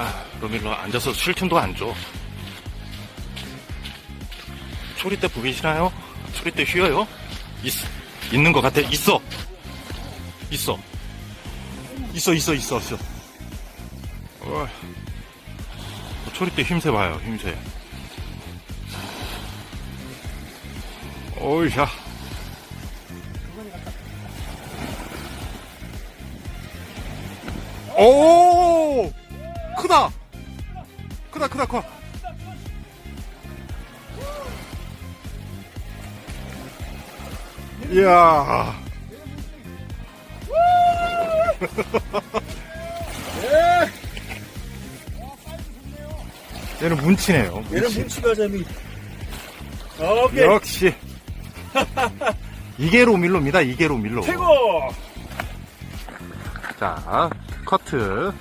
아, 로밀로 앉아서 쉴 틈도 안 줘. 초리 때 보이시나요? 초리 때 휘어요? 있, 있는 것 같아. 있어! 있어. 있어, 있어, 있어, 있어. 어. 초리 때 힘세 봐요, 힘세. 어이야. 오! 크다! 크다, 크다, 커. 이야. 얘는 문치네요. 얘는 문치. 뭉치가 재미. 오케이. 역시. 이게 로밀로입니다. 이게 로밀로. 최고! 자, 커트.